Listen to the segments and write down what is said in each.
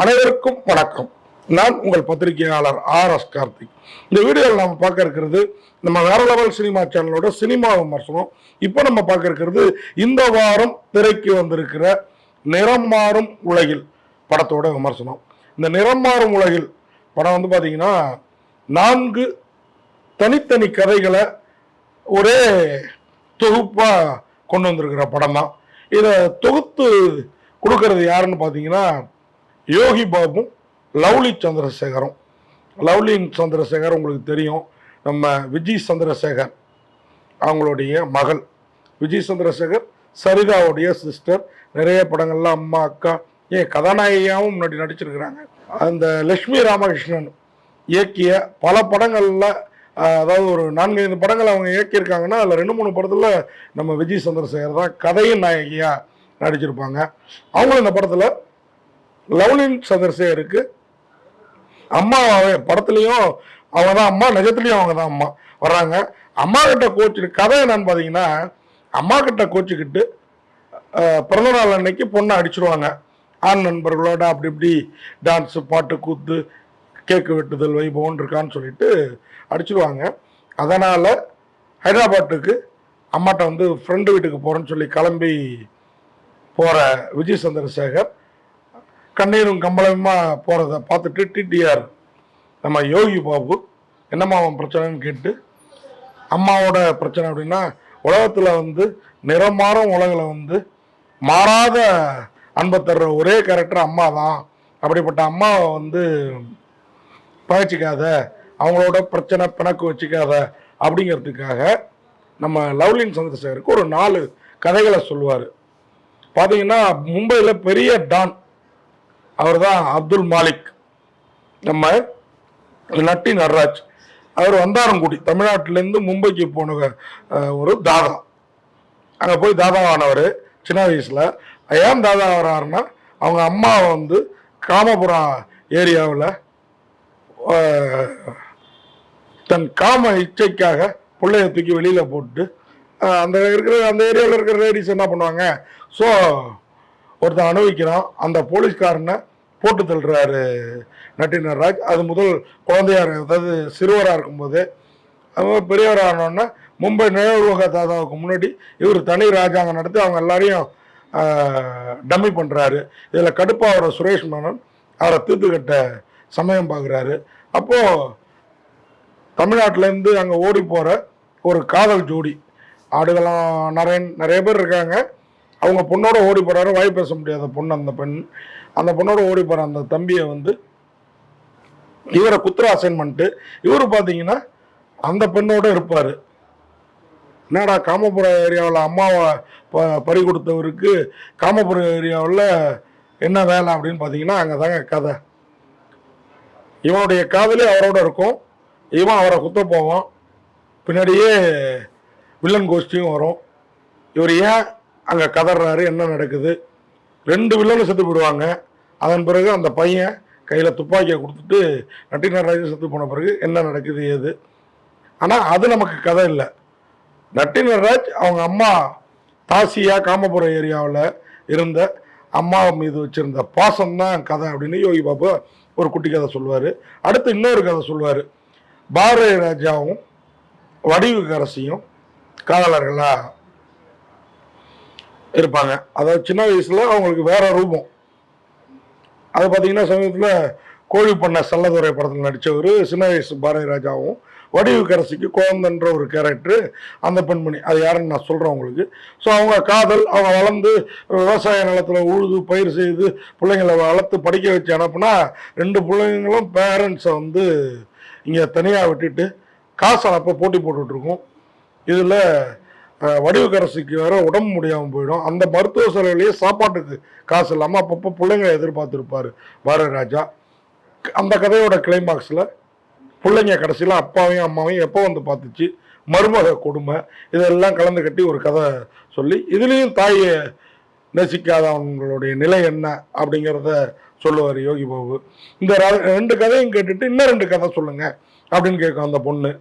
அனைவருக்கும் வணக்கம். நான் உங்கள் பத்திரிகையாளர் ஆர் எஸ் கார்த்திக். இந்த வீடியோவில் நம்ம பார்க்க இருக்கிறது நம்ம வேற லெவல் சினிமா சேனலோட சினிமா விமர்சனம் இப்போ நம்ம பார்க்க இருக்கிறது இந்த வாரம் திரைக்கு வந்திருக்கிற நிறம் மாறும் உலகில் படத்தோட விமர்சனம். இந்த நிறம் மாறும் உலகில் படம் வந்து பார்த்தீங்கன்னா நான்கு தனித்தனி கதைகளை ஒரே தொகுப்பாக கொண்டு வந்திருக்கிற படம் தான் இதை தொகுத்து கொடுக்கறது யாருன்னு பார்த்தீங்கன்னா யோகி பாபும் லவ்லி சந்திரசேகரும். லவ்லி சந்திரசேகர் உங்களுக்கு தெரியும். நம்ம விஜய் சந்திரசேகர் அவங்களுடைய மகள். விஜய் சந்திரசேகர் சரிதாவுடைய சிஸ்டர் நிறைய படங்கள்ல அம்மா அக்கா ஏன் கதாநாயகியாகவும் முன்னாடி நடிச்சிருக்கிறாங்க. அந்த லட்சுமி ராமகிருஷ்ணன் இயக்கிய பல படங்களில் அதாவது ஒரு நான்கைந்து படங்கள் அவங்க இயக்கியிருக்காங்கன்னா அதில் ரெண்டு மூணு படத்தில் நம்ம விஜய் சந்திரசேகர் தான் கதையின் நாயகியாக நடிச்சிருப்பாங்க. அவங்களும் இந்த படத்தில் லவ்லின் சந்திரசேகருக்கு அவன் படத்துலையும் அவங்க தான் அம்மா நிஜத்துலையும் அவங்க தான் அம்மா வர்றாங்க. அம்மா கிட்ட கோச்சு கதை என்னன்னு பார்த்தீங்கன்னா அம்மா கிட்ட கோச்சுக்கிட்டு பிறந்த நாள் அன்னைக்கு பொண்ணை அடிச்சிருவாங்க. ஆண் நண்பர்களோட அப்படி இப்படி டான்ஸு பாட்டு கூத்து கேக்கு வெட்டுதல் வைபவம் இருக்கான்னு சொல்லிட்டு அடிச்சிருவாங்க. அதனால் ஹைதராபாத்துக்கு அம்மாட்ட வந்து ஃப்ரெண்டு வீட்டுக்கு போகிறேன்னு சொல்லி கிளம்பி போகிற விஜய் சந்திரசேகர் கண்ணீரும் கம்பளமா போகிறத பார்த்துட்டு டிடிஆர் நம்ம யோகி பாபு என்னம்மா அவன் பிரச்சனைன்னு கேட்டு அம்மாவோட பிரச்சனை அப்படின்னா உலகத்தில் வந்து நிறமாறும் உலகில் வந்து மாறாத அன்பை தர்ற ஒரே கேரக்டர் அம்மா தான் அப்படிப்பட்ட அம்மாவை வந்து பகைச்சிக்காத அவங்களோட பிரச்சனை பிணக்கு வச்சுக்காத அப்படிங்கிறதுக்காக நம்ம லவ்லின் சந்திரசேகருக்கு ஒரு நாலு கதைகளை சொல்லுவார். பார்த்தீங்கன்னா மும்பையில் பெரிய டான் அவர் தான் அப்துல் மாலிக். நம்ம நட்டி நட்ராஜ். அவர் வந்தாரங்குடி தமிழ்நாட்டிலேருந்து மும்பைக்கு போன ஒரு தாதா. அங்கே போய் தாதாவானவர் சின்ன வயசில். ஏன் தாதா ஆகிறாருன்னா அவங்க அம்மா வந்து காமபுரம் ஏரியாவில் தன் காம இச்சைக்காக பிள்ளைய தூக்கி வெளியில் போட்டு அந்த இருக்கிற அந்த ஏரியாவில் இருக்கிற லேடிஸ் என்ன பண்ணுவாங்க? ஸோ ஒருத்தன் அனுபவிக்கிறான் அந்த போலீஸ்காரனை போட்டு தள்ளுறாரு நட்டினராஜ் அது முதல் குழந்தையார் அதாவது சிறுவராக இருக்கும்போது அதுமாதிரி பெரியவராக ஆனோடனே மும்பை நிழலுலக தாதாவுக்கு முன்னாடி இவர் தனி ராஜாங்கம் நடத்தி அவங்க எல்லாரையும் டம்மி பண்ணுறாரு இதில் கடுப்பாகிற சுரேஷ் மேனன் அவரை தீர்த்து கட்ட சமயம் பார்க்குறாரு அப்போது தமிழ்நாட்டிலேருந்து அங்கே ஓடி போகிற ஒரு காதல் ஜோடி ஆடுகளம் நிறைய நிறைய பேர் இருக்காங்க. அவங்க பொண்ணோட ஓடி போகிறாரு வாய் பேச முடியாத பொண்ணு அந்த பெண். அந்த பொண்ணோட ஓடி போகிற அந்த தம்பியை வந்து இவரை குத்துற அசைன்மெண்ட்டு இவர் பார்த்தீங்கன்னா அந்த பெண்ணோட இருப்பார். என்னடா காமபுரம் ஏரியாவில் அம்மாவை ப பறி கொடுத்தவருக்கு காமபுரம் ஏரியாவில் என்ன வேலை அப்படின்னு பார்த்தீங்கன்னா அங்கே தாங்க கதை. இவனுடைய காதலே அவரோட இருக்கும். இவன் அவரை குத்த போவான். பின்னாடியே வில்லன் கோஷ்டியும் வரும். இவர் ஏன் அங்கே கதறாரு என்ன நடக்குது? ரெண்டு வில்லனும் செத்து போயிடுவாங்க. அதன் பிறகு அந்த பையன் கையில் துப்பாக்கியை கொடுத்துட்டு நட்டினராஜன் செத்து போன பிறகு என்ன நடக்குது ஏது? ஆனால் அது நமக்கு கதை இல்லை. நட்டினராஜ் அவங்க அம்மா தாசியா காமபுரம் ஏரியாவில் இருந்த அம்மா மீது வச்சுருந்த பாசம்தான் கதை அப்படின்னு யோகி பாபு ஒரு குட்டி கதை சொல்லுவார். அடுத்து இன்னொரு கதை சொல்லுவார். பாரதி ராஜாவும் வடிவுக்கரசியும் காதலர்களாக இருப்பாங்க. அதாவது சின்ன வயசில் அவங்களுக்கு வேற ரூபம். அது பார்த்தீங்கன்னா சமீபத்தில் கோழி பண்ண செல்லதுரை படத்தில் நடித்தவர் சின்ன வயசு பாரதி ராஜாவும் வடிவுக்கரசிக்கு குழந்தைன்ற ஒரு கேரக்டர் அந்த பெண்மணி. அது யாருன்னு நான் சொல்கிறேன் உங்களுக்கு. ஸோ அவங்க காதல் அவங்க வளர்ந்து விவசாய நிலத்தில் உழுது பயிர் செய்து பிள்ளைங்களை வளர்த்து படிக்க வச்சு அனுப்புனா ரெண்டு பிள்ளைங்களும் பேரண்ட்ஸை வந்து இங்கே தனியாக விட்டுட்டு காசை அனுப்ப போட்டி போட்டுட்ருக்கோம் இதில் வடிவுக்கரசிக்கு வேற உடம்பு முடியாமல் போயிடும். அந்த மருத்துவ செலவுலேயே சாப்பாட்டுக்கு காசு இல்லாமல் அப்பப்போ பிள்ளைங்க எதிர்பார்த்துருப்பார் பாரதராஜா அந்த கதையோட கிளைமாக்ஸில் பிள்ளைங்க கடைசியில் அப்பாவையும் அம்மாவையும் எப்போ வந்து பார்த்துச்சு? மருமக கொடுமை. இதெல்லாம் கலந்து கட்டி ஒரு கதை சொல்லி இதுலேயும் தாயை நேசிக்காதவங்களுடைய நிலை என்ன அப்படிங்கிறத சொல்லுவார் யோகி பாபு. இந்த ர- ரெண்டு கதையும் கேட்டுட்டு இன்னும் ரெண்டு கதை சொல்லுங்கள் அப்படின்னு கேட்கும் அந்த பொண்ணு.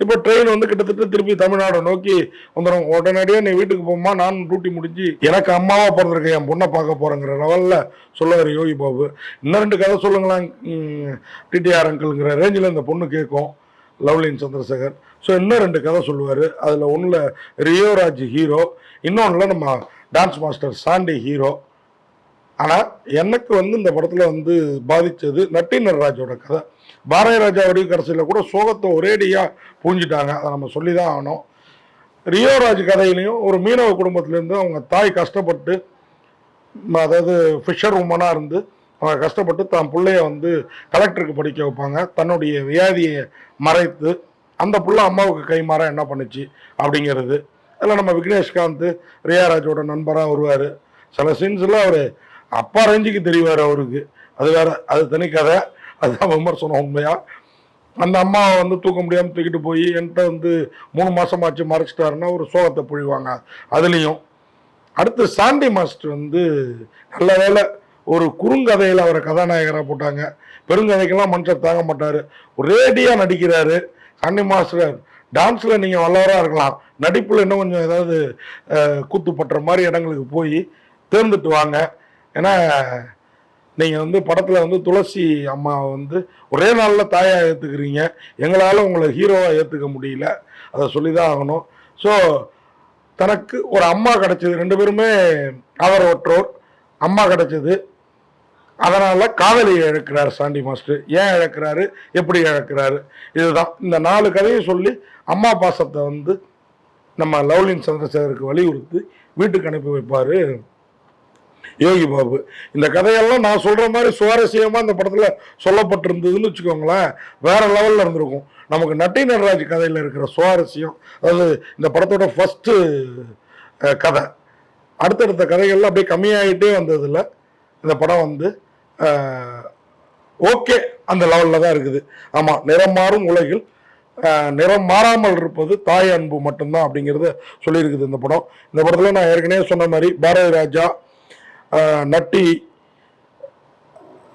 இப்போ ட்ரெயின் வந்து கிட்டத்தட்ட திருப்பி தமிழ்நாடு நோக்கி வந்துடும் உடனடியாக நீ வீட்டுக்கு போமா நான் டியூட்டி முடிஞ்சு எனக்கு அம்மாவாக பிறந்திருக்கேன் என் பொண்ணை பார்க்க போறேங்கிற லெவலில் சொல்லுவார் யோகி பாபு இன்னும் ரெண்டு கதை சொல்லுங்களேன் டிடிஆர் அங்கிள்ங்கிற ரேஞ்சில் இந்த பொண்ணு கேட்கும் லவ்லின் சந்திரசேகர். ஸோ இன்னும் ரெண்டு கதை சொல்லுவார். அதில் ஒன்றில் ரியோராஜ் ஹீரோ இன்னொன்றில் நம்ம டான்ஸ் மாஸ்டர் சாண்டி ஹீரோ ஆனால் எனக்கு வந்து இந்த படத்தில் வந்து பாதித்தது நட்டி நடராஜோட கதை. பாரதி ராஜாவுடைய கடைசியில் கூட சோகத்தை ஒரேடியாக பூஞ்சிட்டாங்க அதை நம்ம சொல்லி தான் ஆகணும் ரியோராஜ் கதையிலையும் ஒரு மீனவ குடும்பத்திலேருந்து அவங்க தாய் கஷ்டப்பட்டு அதாவது ஃபிஷர் உமனாக இருந்து அவங்க கஷ்டப்பட்டு தான் பிள்ளைய வந்து கலெக்டருக்கு படிக்க வைப்பாங்க. தன்னுடைய வியாதியை மறைத்து அந்த புள்ள அம்மாவுக்கு கைமாற என்ன பண்ணுச்சு அப்படிங்கிறது. அதில் நம்ம விக்னேஷ்காந்த் ரியாராஜோட நண்பராக வருவார். சில சீன்ஸில் அவர் அப்பா ரேஞ்சுக்கு தெரிவார் அவருக்கு. அது வேற அது தனி கதை. அதுதான் விமர்சனம் உண்மையா? அந்த அம்மாவை வந்து தூக்க முடியாமல் தூக்கிட்டு போய் என்கிட்ட வந்து மூணு மாசமாச்சு மறைச்சிட்டாருன்னா ஒரு சோகத்தை பொழிவாங்க அதுலேயும். அடுத்து சாண்டி மாஸ்டர் வந்து நல்ல வேலை ஒரு குறுங்கதையில் அவரை கதாநாயகராக போட்டாங்க. பெருங்கதைக்கெல்லாம் மனுஷன் தாங்க மாட்டார். ஒரேடியாக நடிக்கிறாரு சாண்டி மாஸ்டர். டான்ஸில் நீங்கள் வல்லவராக இருக்கலாம். நடிப்பில் இன்னும் கொஞ்சம் ஏதாவது கூத்து பட்டுற மாதிரி இடங்களுக்கு போய் தேர்ந்துட்டு வாங்க. ஏன்னா நீங்கள் வந்து படத்தில் வந்து துளசி அம்மாவை வந்து ஒரே நாளில் தாயாக ஏற்றுக்கிறீங்க எங்களால் உங்களை ஹீரோவாக ஏற்றுக்க முடியல. அதை சொல்லி தான் ஆகணும். ஸோ தனக்கு ஒரு அம்மா கிடச்சிது. ரெண்டு பேருமே அவர் ஒற்றோர் அம்மா கிடைச்சது. அதனால் காதலியை இழக்கிறார் சாண்டி மாஸ்டர். ஏன் இழக்கிறாரு? எப்படி இழக்கிறாரு? இதுதான். இந்த நாலு கதையை சொல்லி அம்மா பாசத்தை வந்து நம்ம லவ்லின் சந்திரசேகருக்கு வலியுறுத்தி வீட்டுக்கு அனுப்பி வைப்பார். யோகி பாபு. இந்த கதையெல்லாம் நான் சொல்ற மாதிரி சுவாரஸ்யமா இந்த படத்துல சொல்லப்பட்டிருந்ததுன்னு வச்சுக்கோங்களேன் வேற லெவல்ல இருந்திருக்கும். நமக்கு நட்டி நடராஜ் கதையில இருக்கிற சுவாரஸ்யம் அதாவது இந்த படத்தோட ஃபர்ஸ்ட் கதை. அடுத்தடுத்த கதைகள்லாம் அப்படியே கம்மியாயிட்டே வந்ததுல இந்த படம் வந்து ஓகே அந்த லெவலில் தான் இருக்குது. ஆமாம் நிறம் மாறும் உலகில் நிறம் மாறாமல் இருப்பது தாய் அன்பு மட்டும்தான் அப்படிங்கிறத சொல்லியிருக்குது இந்த படம். இந்த படத்தில் நான் ஏற்கனவே சொன்ன மாதிரி பாரதி ராஜா நட்டி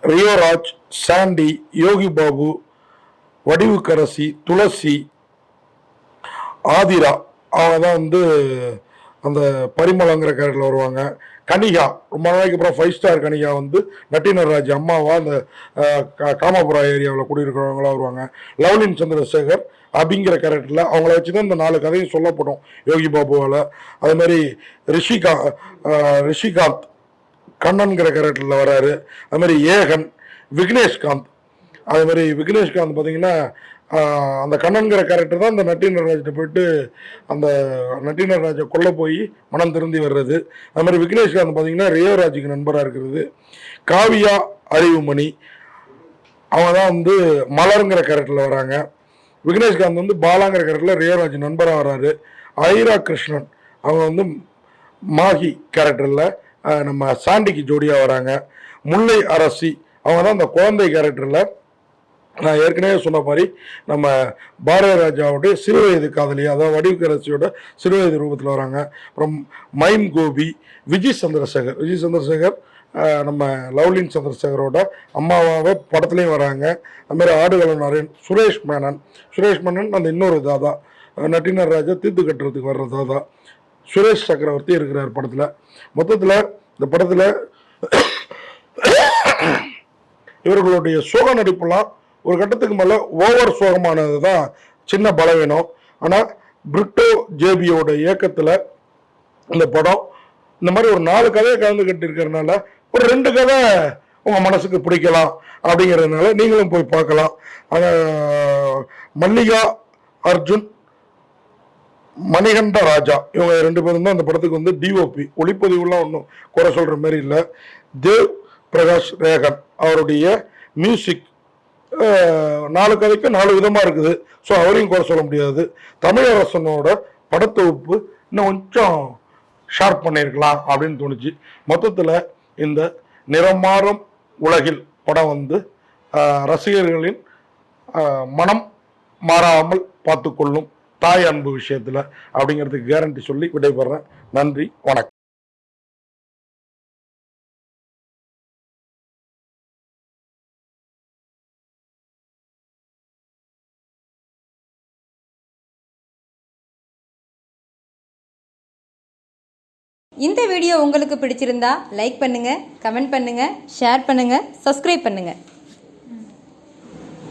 ரியோராஜ் சாண்டி யோகி பாபு வடிவுக்கரசி துளசி ஆதிரா அவங்க தான் வந்து அந்த பரிமளங்கிற கேரக்டரில் வருவாங்க. கனிகா ரொம்ப நாளைக்கு அப்புறம் ஃபைவ் ஸ்டார் கனிகா வந்து நட்டினராஜ் அம்மாவா அந்த கா- காமாபுரா ஏரியாவில் குடியிருக்கிறவங்களா வருவாங்க. லவ்லின் சந்திரசேகர் அப்படிங்கிற கேரக்டரில் அவங்கள வச்சு தான் இந்த நாலு கதையும் சொல்லப்படும். யோகி பாபுவால். அது மாதிரி ரிஷிகா ரிஷிகாந்த் கண்ணன்கிற கேரக்டரில் வராரு. அது மாதிரி ஏகன் விக்னேஷ்காந்த் அது மாதிரி விக்னேஷ்காந்த் பார்த்தீங்கன்னா அந்த கண்ணன்கிற கேரக்டர் தான் அந்த நட்டினராஜ்கிட்ட போயிட்டு அந்த நட்டினராஜை கொல்ல போய் மனம் திருந்தி வர்றது. அது மாதிரி விக்னேஷ்காந்த் பார்த்தீங்கன்னா ரேவராஜுக்கு நண்பராக இருக்கிறது. காவியா அறிவுமணி அவங்க தான் வந்து மலருங்கிற கேரக்டரில் வராங்க. விக்னேஷ்காந்த் வந்து பாலாங்கிற கேரக்டரில் ரேவராஜ் நண்பராக வராரு. ஐரா கிருஷ்ணன் அவங்க வந்து மாகி கேரக்டரில் நம்ம சாண்டிக்கு ஜோடியாக வராங்க. முல்லை அரசி அவங்க தான் அந்த குழந்தை கேரக்டரில் நான் ஏற்கனவே சொன்ன மாதிரி நம்ம பாரதிய ராஜாவுடைய சிறுவயது காதலி அதாவது வடிவுக்கரசியோட சிறுவயது ரூபத்தில் வராங்க. அப்புறம் மைம் கோபி விஜய் சந்திரசேகர். விஜய் சந்திரசேகர் நம்ம லவ்லின் சந்திரசேகரோட அம்மாவாக படத்துலையும் வராங்க. அதுமாதிரி ஆடுகளம் நரேன் சுரேஷ் மேனன். சுரேஷ் மேனன் அந்த இன்னொரு தாதா. நட்டினர் ராஜா தீர்த்து கட்டுறதுக்கு வர்ற தாதா. சுரேஷ் சக்கரவர்த்தி இருக்கிறார் படத்தில். மொத்தத்தில் இந்த படத்தில் இவர்களுடைய சோக நடிப்புலாம் ஒரு கட்டத்துக்கு மேலே ஓவர் சோகமானது தான் சின்ன பலவீனம். ஆனால் பிரிட்டோ ஜேபியோட இயக்கத்தில் இந்த படம் இந்த மாதிரி ஒரு நாலு கதையை கலந்து கட்டியிருக்கிறதுனால ஒரு ரெண்டு கதை உங்கள் மனசுக்கு பிடிக்கலாம் அப்படிங்கிறதுனால நீங்களும் போய் பார்க்கலாம். ஆனால் மல்லிகா அர்ஜுன் மணிகண்ட ராஜா. இவங்க ரெண்டு பேரும் தான் அந்த படத்துக்கு வந்து டிஓபி ஒளிப்பதிவுலாம் ஒன்றும் குறை சொல்கிற மாதிரி இல்லை. தேவ் பிரகாஷ் ரேகன் அவருடைய மியூசிக் நாலு கதைக்கு நாலு விதமாக இருக்குது. ஸோ அவரையும் குறை சொல்ல முடியாது. தமிழரசனோட படத்தொகுப்பு இன்னும் கொஞ்சம் ஷார்ப் பண்ணியிருக்கலாம் அப்படின்னு தோணுச்சு. மொத்தத்தில் இந்த நிறமாறும் உலகில் படம் வந்து ரசிகர்களின் மனம் மாறாமல் பார்த்துக்கொள்ளும் தாய் அன்பு விஷயத்தில் அப்படிங்கிறதுக்கு கேரண்டி சொல்லி விடைபெறேன். நன்றி வணக்கம். இந்த வீடியோ உங்களுக்கு பிடிச்சிருந்தா லைக் பண்ணுங்கள் கமெண்ட் பண்ணுங்கள் ஷேர் பண்ணுங்கள் சப்ஸ்கிரைப் பண்ணுங்கள்